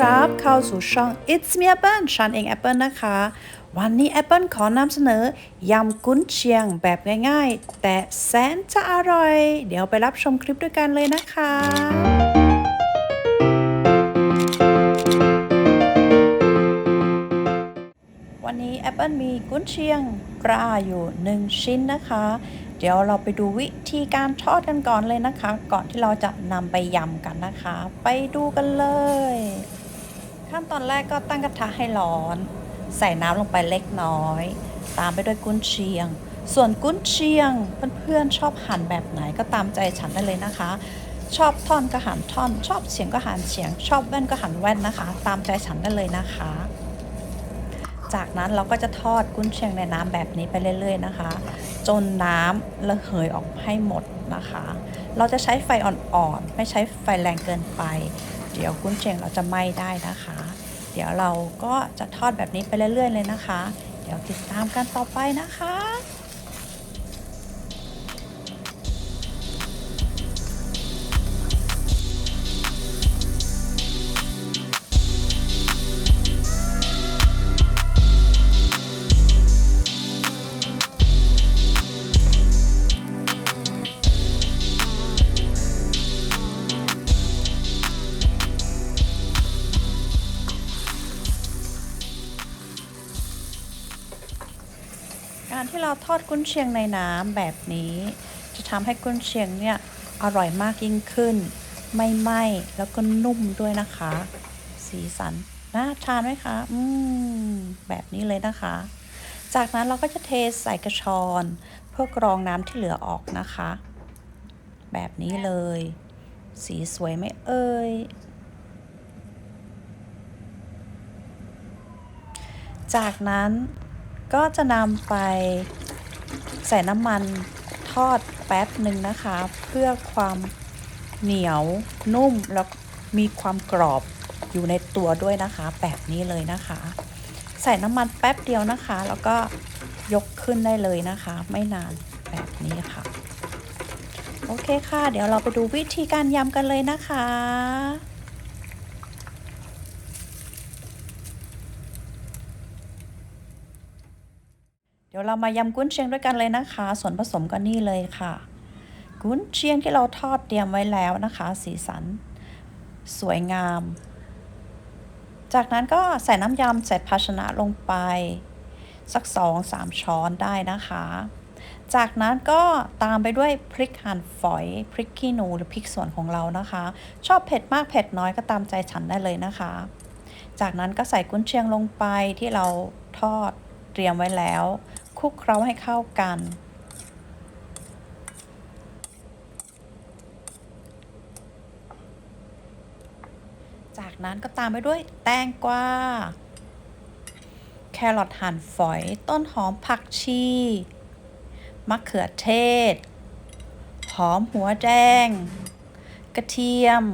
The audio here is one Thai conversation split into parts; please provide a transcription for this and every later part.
สู่ช่อง It's Me Apple ฉันเอง Apple นะคะ วันนี้ Apple ขอนำเสนอยำกุ้นเชียงแบบง่ายๆ แต่แสนจะอร่อย เดี๋ยวไปรับชมคลิปด้วยกันเลยนะคะวันนี้ Apple มีกุ้นเชียงปลาอยู่ 1 ชิ้นนะคะ เดี๋ยวเราไปดูวิธีการทอดกันก่อนเลยนะคะ ก่อนที่เราจะนำไปยำกันนะคะ ไปดูกันเลย ขั้นตอนแรกก็ตั้งกระทะให้ร้อน ใส่น้ำลงไปเล็กน้อย ตามไปด้วยกุ้นเชียง ส่วนกุ้นเชียงเพื่อนๆชอบหั่นแบบไหนก็ตามใจฉันได้เลยนะคะ ชอบท่อนก็หั่นท่อน ชอบเฉียงก็หั่นเฉียง ชอบแว่นก็หั่นแว่นนะคะ ตามใจฉันได้เลยนะคะ จากนั้นเราก็จะทอดกุ้นเชียงในน้ำแบบนี้ไปเรื่อย ๆ นะคะ จนน้ำระเหยออกให้หมดนะคะ เราจะใช้ไฟอ่อนๆไม่ใช้ไฟแรงเกินไป เดี๋ยวกุ้นเชียงเราจะไหม้ได้นะคะ เดี๋ยวเราก็จะทอดแบบนี้ไปเรื่อย ๆ เลยนะคะ เดี๋ยวติดตามกันต่อไปนะคะ การที่เราทอดกุ้นเชียงในน้ำแบบนี้ จะทำให้กุ้นเชียงเนี่ยอร่อยมากยิ่งขึ้น ไม่ไหม้แล้วก็นุ่มด้วยนะคะ สีสันน่าทานไหมคะอืมแบบนี้เลยนะคะ จากนั้นเราก็จะเทใส่กระชอนเพื่อกรองน้ำที่เหลือออกนะคะ แบบนี้เลย สีสวยไหมเอ่ยจากนั้น ก็จะนำไปใส่น้ำมันทอดแป๊บหนึ่งนะคะ เพื่อความเหนียวนุ่มแล้วมีความกรอบอยู่ในตัวด้วยนะคะ แบบนี้เลยนะคะ ใส่น้ำมันแป๊บเดียวนะคะ แล้วก็ยกขึ้นได้เลยนะคะ ไม่นานแบบนี้ค่ะ โอเคค่ะ เดี๋ยวเราไปดูวิธีการยำกันเลยนะคะ ดี๋ยวเรามายำกุ้นเชียงด้วยกันเลยนะคะ ส่วนผสมก็นี่เลยค่ะ กุ้นเชียงที่เราทอดเตรียมไว้แล้วนะคะ สีสัน สวยงาม จากนั้นก็ใส่น้ำยำใส่ภาชนะลงไป สักสองสามช้อนได้นะคะ จากนั้นก็ตามไปด้วยพริกหั่นฝอยพริกขี้หนูหรือพริกสวนของเรานะคะ ชอบเผ็ดมากเผ็ดน้อยก็ตามใจฉันได้เลยนะคะ จากนั้นก็ใส่กุ้นเชียงลงไปที่เราทอดเตรียมไว้แล้ว คลุกเคล้าให้เข้ากัน จากนั้นก็ตามไปด้วยแตงกวา แครอทหั่นฝอย ต้นหอมผักชี มะเขือเทศ หอมหัวแดง กระเทียม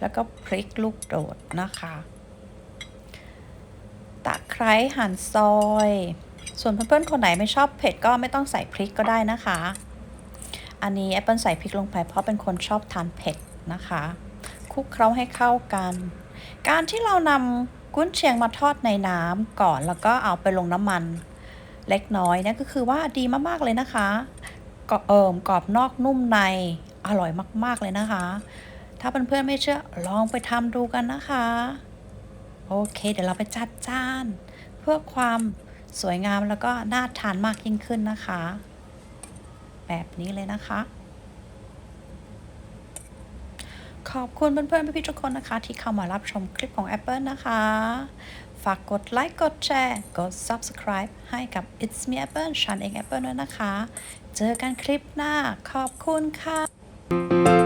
แล้วก็พริกลูกโดดนะคะ ตะไคร้หั่นซอย ส่วนเพื่อนๆคนไหนไม่ชอบเผ็ดก็ไม่ต้องใส่พริกก็ได้นะคะ อันนี้แอปเปิลใส่พริกลงไปเพราะเป็นคนชอบทานเผ็ดนะคะ คลุกเคล้าให้เข้ากัน การที่เรานำกุ้นเชียงมาทอดในน้ำก่อนแล้วก็เอาไปลงน้ำมันเล็กน้อยนี่ก็คือว่าดีมากๆเลยนะคะกเอิมกรอบนอกนุ่มในอร่อยมาก ๆ เลยนะคะ ถ้าเพื่อนๆไม่เชื่อลองไปทำดูกันนะคะ โอเค เดี๋ยวเราไปจัดจาน เพื่อความ สวยงามแล้วก็น่าทานมากยิ่งขึ้นนะคะ แบบนี้เลยนะคะ ขอบคุณเพื่อนๆพี่ๆทุกคนนะคะ ที่เข้ามารับชมคลิปของ Apple นะคะ ฝากกดไลค์กดแชร์กด Subscribe ให้กับ It's Me Apple ฉันเอง Apple ด้วยนะคะ เจอกันคลิปหน้าขอบคุณค่ะ